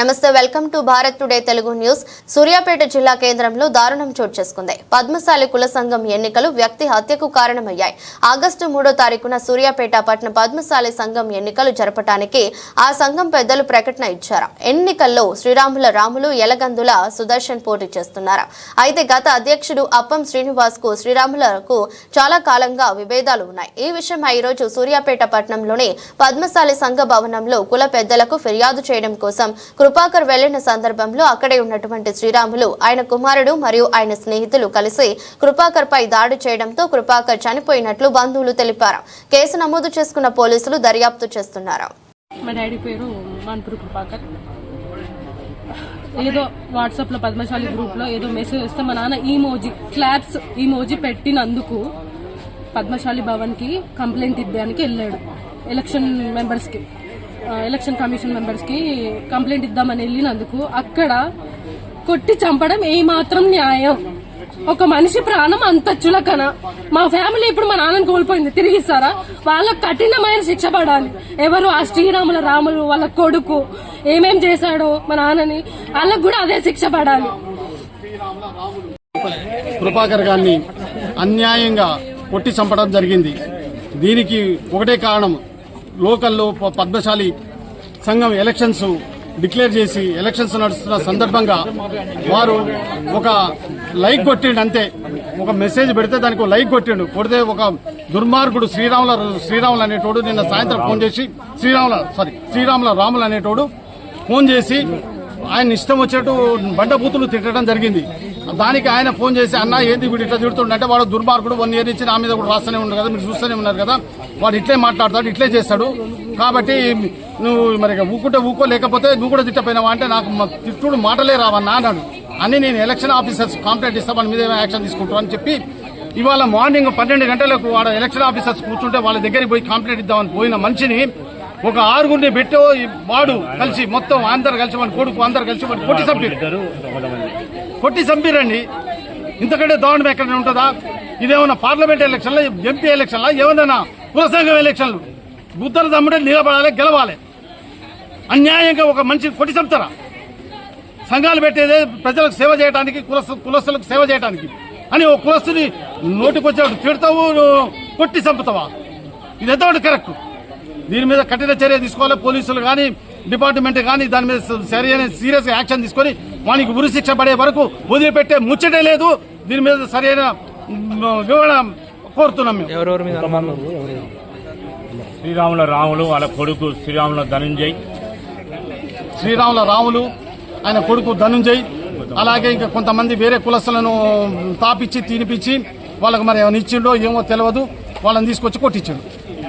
నమస్తే welcome to Bharat today Telugu news. Suryapet జిల్లా కేంద్రంలో దారుణం చోటు చేసుకుంది. పద్మశాలి కుల సంఘం ఎన్నికలు వ్యక్తి హత్యకు కారణమయ్యాయి. ఆగస్టు మూడో తారీఖున సూర్యాపేట పట్టణ పద్మశాలి సంఘం ఎన్నికలు జరపటానికి ఆ సంఘం పెద్దలు ప్రకటన ఇచ్చారు. ఎన్నికల్లో శ్రీరాముల రాములు ఎలగందుల సుదర్శన్ పోటీ చేస్తున్నారు. అయితే గత అధ్యక్షుడు అప్పం శ్రీనివాస్కు శ్రీరాములకు చాలా కాలంగా విభేదాలు ఉన్నాయి. ఈ విషయమై ఈరోజు సూర్యాపేట పట్టణంలోని పద్మశాలి సంఘ భవనంలో కుల పెద్దలకు ఫిర్యాదు చేయడం కోసం కృపాకర్ వెళ్ళిన సందర్భంలో అక్కడే ఉన్నటువంటి శ్రీరాములు ఆయన కుమారుడు మరియు ఆయన స్నేహితులు కలిసి కృపాకర్ పై దాడి చేయడంతో కృపాకర్ చనిపోయినట్లు బంధువులు తెలిపారు. కేసు నమోదు చేసుకున్న పోలీసులు దర్యాప్తు చేస్తున్నారు. మా డాడీ పేరు కృపాకర్. ఏదో వాట్సాప్లో పద్మశాలి గ్రూప్లో ఏదో మెసేజ్ వస్తే మా నాన్న ఈ మోజీ క్లాప్స్ ఈ మోజీ పెట్టినందుకు పద్మశాలి భవన్కి కంప్లైంట్ ఇద్దానికి వెళ్ళాడు. ఎలక్షన్ మెంబర్స్కి. ఎలక్షన్ కమిషన్ మెంబర్స్కి కంప్లైంట్ ఇద్దామని వెళ్ళినందుకు అక్కడ కొట్టి చంపడం ఏమాత్రం న్యాయం. ఒక మనిషి ప్రాణం అంత చులకన. మా ఫ్యామిలీ ఇప్పుడు మా నాన్నని కోల్పోయింది. తిరిగిస్తారా వాళ్ళకు కఠినమైన శిక్ష పడాలి. ఎవరు? ఆ శ్రీరాముల రాములు వాళ్ళ కొడుకు ఏమేం చేశాడో మా నాన్నని వాళ్ళకు కూడా అదే శిక్ష పడాలి. కృపాకర్ గారిని అన్యాయంగా కొట్టి చంపడం జరిగింది. దీనికి ఒకటే కారణం లోకల్లో ప- పద్మశాలి సంఘం ఎలక్షన్స్ డిక్లేర్ చేసి ఎలక్షన్స్ నడుస్తున్న సందర్భంగా వారు ఒక లైక్ కొట్టిండు అంతే. ఒక మెసేజ్ పెడితే దానికి ఒక లైక్ కొట్టిండు. కొడితే ఒక దుర్మార్గుడు శ్రీరాముల శ్రీరాములు అనేటోడు నిన్న సాయంత్రం ఫోన్ చేసి శ్రీరాముల సారీ శ్రీరాముల రాములు అనేటోడు ఫోన్ చేసి ఆయన ఇష్టం వచ్చేట్టు బండబూతులు తిట్టడం జరిగింది. దానికి ఆయన ఫోన్ చేసి అన్న ఏంది వీడు ఇట్లా తిడుతుండంటే వాడు దుర్మార్గుడు వన్ ఇయర్ నుంచి నా మీద కూడా రాస్తూనే ఉన్నారు కదా మీరు చూస్తూనే ఉన్నారు కదా. వాడు ఇట్లే మాట్లాడతాడు ఇట్లే చేస్తాడు. కాబట్టి నువ్వు మరి ఊకుంటే ఊకో లేకపోతే నువ్వు కూడా తిట్టపోయినావా అంటే నాకు తిట్టుడు మాటలే రావన్నా అన్నాడు. అని నేను ఎలక్షన్ ఆఫీసర్స్ కాంప్లైంట్ ఇస్తా వాళ్ళ మీద యాక్షన్ తీసుకుంటాం అని చెప్పి ఇవాళ మార్నింగ్ పన్నెండు గంటలకు వాడు ఎలక్షన్ ఆఫీసర్స్ కూర్చుంటే వాళ్ళ దగ్గరికి పోయి కంప్లైంట్ ఇద్దామని పోయిన మనిషిని ఒక ఆరుగురిని పెట్టో వాడు కలిసి మొత్తం అందరు కలిసి వాడి కొడుకు అందరు కలిసి వాడు కొట్టి చంపారు. కొట్టి చంపిరండి. ఇంతకంటే దారుణం ఎక్కడ ఉంటుందా? ఇదేమన్నా పార్లమెంట్ ఎలక్షన్ల ఎంపీ ఎలక్షన్ల ఏమన్నా కుల ఎలక్షన్లు? బుద్ధర తమ్ముడే నిలబడాలి గెలవాలి. అన్యాయంగా ఒక మనిషి కొట్టి చంపుతారా? సంఘాలు పెట్టేదే ప్రజలకు సేవ చేయడానికి కులస్తు కులస్తులకు సేవ చేయడానికి అని ఓ కులస్తుని నోటికొచ్చేవాడు తిడతావు కొట్టి చంపుతావా? ఇది ఎంతవరకు కరెక్ట్. దీని మీద కఠిన చర్య తీసుకోవాలి పోలీసులు కానీ డిపార్ట్మెంట్ కానీ దాని మీద సరైన సీరియస్గా యాక్షన్ తీసుకొని వానికి ఉరి శిక్ష పడే వరకు వదిలిపెట్టే ముచ్చటే లేదు. దీని మీద సరైన వివరణ కోరుతున్నాం మేము. శ్రీరాముల రాములు వాళ్ళ కొడుకు శ్రీరాముల ధనంజయ్. శ్రీరాముల రాములు ఆయన కొడుకు ధనుంజయ్. అలాగే ఇంకా కొంతమంది వేరే కులస్తులను తాపిచ్చి తినిపించి వాళ్ళకి మరి ఏమైనా ఇచ్చిండో ఏమో తెలియదు. వాళ్ళని తీసుకొచ్చి కొట్టించాడు.